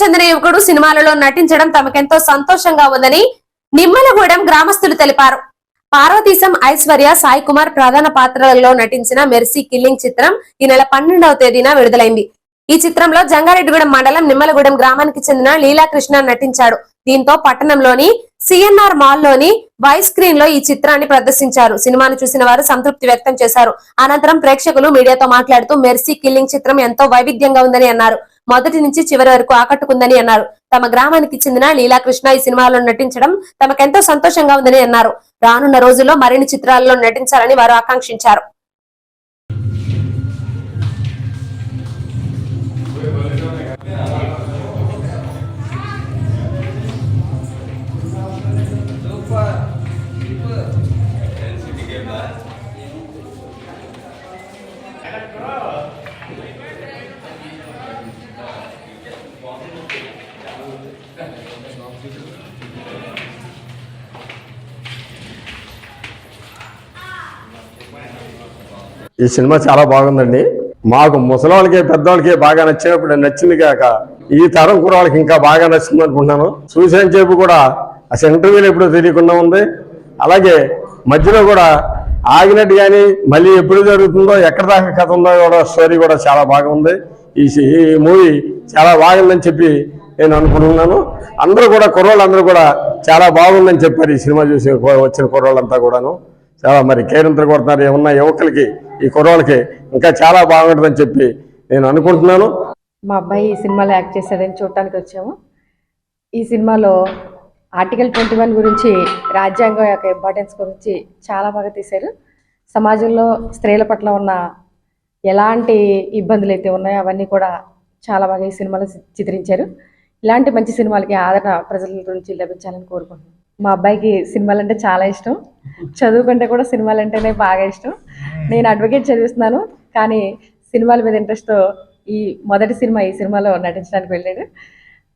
చెందిన యువకుడు సినిమాలలో నటించడం తమకెంతో సంతోషంగా ఉందని నిమ్మలగూడెం గ్రామస్తులు తెలిపారు. పార్వతీశం ఐశ్వర్య సాయి కుమార్ ప్రధాన పాత్రలలో నటించిన మెర్సీ కిల్లింగ్ చిత్రం ఈ నెల పన్నెండవ తేదీన విడుదలైంది. ఈ చిత్రంలో జంగారెడ్డిగూడెం మండలం నిమ్మలగూడెం గ్రామానికి చెందిన లీలాకృష్ణ నటించాడు. దీంతో పట్టణంలోని సిఎన్ఆర్ మాల్లోని వై స్క్రీన్లో ఈ చిత్రాన్ని ప్రదర్శించారు. సినిమాను చూసిన వారు సంతృప్తి వ్యక్తం చేశారు. అనంతరం ప్రేక్షకులు మీడియాతో మాట్లాడుతూ మెర్సీ కిల్లింగ్ చిత్రం ఎంతో వైవిధ్యంగా ఉందని అన్నారు. మొదటి నుంచి చివరి వరకు ఆకట్టుకుందని అన్నారు. తమ గ్రామానికి చెందిన లీలాకృష్ణ ఈ సినిమాలో నటించడం తమకెంతో సంతోషంగా ఉందని అన్నారు. రానున్న రోజుల్లో మరిన్ని చిత్రాలలో నటించాలని వారు ఆకాంక్షించారు. ఈ సినిమా చాలా బాగుందండి. మాకు ముసలివాళ్ళకి పెద్దవాళ్ళకి బాగా నచ్చినప్పుడు నచ్చింది కాక ఈ తరం కుర్రాళ్ళకి ఇంకా బాగా నచ్చింది అనుకుంటున్నాను. చూసాను చెప్పు కూడా అసలు ఇంటర్వ్యూలు ఎప్పుడో తెలియకుండా ఉంది. అలాగే మధ్యలో కూడా ఆగినట్టు కానీ మళ్ళీ ఎప్పుడు జరుగుతుందో ఎక్కడ దాకా కథ ఉందో కూడా స్టోరీ కూడా చాలా బాగుంది ఈ సి- ఈ మూవీ చాలా బాగుందని చెప్పి నేను అనుకుంటున్నాను. అందరూ కూడా కుర్రోళ్ళందరూ కూడా చాలా బాగుందని చెప్పారు ఈ సినిమా చూసి వచ్చిన కుర్రోళ్ళంతా కూడాను. చాలా మరి కేరింతలు కొడుతున్నారు. ఏమన్నా యువకులకి ఈ కుర్రోళ్ళకి ఇంకా చాలా బాగుంటుందని చెప్పి నేను అనుకుంటున్నాను. మా అబ్బాయి ఈ సినిమాలో యాక్ట్ చేశాడని చూడటానికి వచ్చాము. ఈ సినిమాలో ఆర్టికల్ ట్వంటీ వన్ గురించి రాజ్యాంగం యొక్క ఇంపార్టెన్స్ గురించి చాలా బాగా తీశారు. సమాజంలో స్త్రీల పట్ల ఉన్న ఎలాంటి ఇబ్బందులు అయితే ఉన్నాయో అవన్నీ కూడా చాలా బాగా ఈ సినిమాలో చిత్రించారు. ఇలాంటి మంచి సినిమాలకి ఆదరణ ప్రజల నుంచి లభించాలని కోరుకుంటున్నాను. మా అబ్బాయికి సినిమాలు అంటే చాలా ఇష్టం. చదువుకుంటే కూడా సినిమాలు అంటేనే బాగా ఇష్టం. నేను అడ్వకేట్ చదివిస్తున్నాను కానీ సినిమాల మీద ఇంట్రెస్ట్ ఈ మొదటి సినిమా ఈ సినిమాలో నటించడానికి వెళ్ళాడు.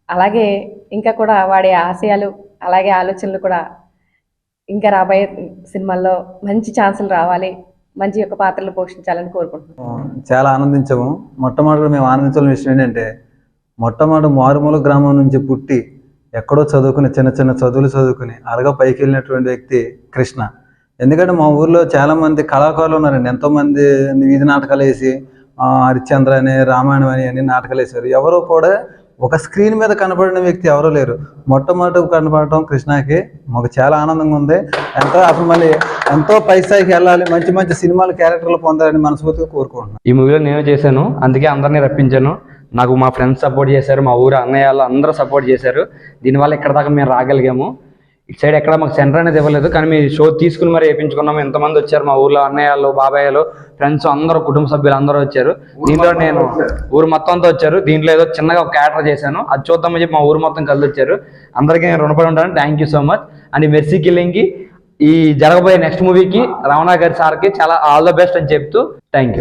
అలాగే ఇంకా కూడా వాడి ఆశయాలు అలాగే ఆలోచనలు కూడా ఇంకా రాబోయే సినిమాల్లో మంచి ఛాన్సులు రావాలి మంచి యొక్క పాత్రలు పోషించాలని కోరుకుంటున్నాను. చాలా ఆనందించాము. మొట్టమొదటి మేము ఆనందించాల్సిన విషయం ఏంటంటే మొట్టమొదటి మారుమూల గ్రామం నుంచి పుట్టి ఎక్కడో చదువుకుని చిన్న చిన్న చదువులు చదువుకుని అలాగా పైకి వెళ్ళినటువంటి వ్యక్తి కృష్ణ. ఎందుకంటే మా ఊర్లో చాలామంది కళాకారులు ఉన్నారండి. ఎంతోమంది వీధి నాటకాలు వేసి హరిశ్చంద్ర అని రామాయణం అని అన్ని నాటకాలు వేశారు ఎవరో కూడా ఒక స్క్రీన్ మీద కనపడిన వ్యక్తి ఎవరూ లేరు. మొట్టమొదటి కనపడటం కృష్ణకి మాకు చాలా ఆనందంగా ఉంది. ఎంతో అసలు మళ్ళీ ఎంతో పై స్థాయికి వెళ్ళాలి మంచి మంచి సినిమాలు క్యారెక్టర్లు పొందాలని మనస్ఫూర్తిగా కోరుకుంటున్నాను. ఈ మూవీలో నేను చేశాను. అందుకే అందరినీ రప్పించాను. నాకు మా ఫ్రెండ్స్ సపోర్ట్ చేశారు మా ఊరు అన్నయ్య వాళ్ళు అందరూ సపోర్ట్ చేశారు. దీనివల్ల ఇక్కడ దాకా మేము రాగలిగాము. ఇటు సైడ్ ఎక్కడ మాకు సెంటర్ అనేది ఇవ్వలేదు కానీ మీ షో తీసుకుని మరి వేయించుకున్నాము. ఎంతమంది వచ్చారు మా ఊర్లో అన్నయ్యలు బాబాయ్యలు ఫ్రెండ్స్ అందరూ కుటుంబ సభ్యులు అందరూ వచ్చారు. దీంట్లో నేను ఊరు మొత్తం అంతా వచ్చారు. దీంట్లో ఏదో చిన్నగా ఒక క్యారెక్టర్ చేశాను. అది చూద్దామని చెప్పి మా ఊరు మొత్తం కలిసి వచ్చారు. అందరికీ నేను రుణపడి ఉంటాను. Thank you so much and mercy కిల్లింగ్కి ఈ జరగబోయే నెక్స్ట్ మూవీకి రమణ గారి సార్కి చాలా ఆల్ ద బెస్ట్ అని చెప్తూ థ్యాంక్ యూ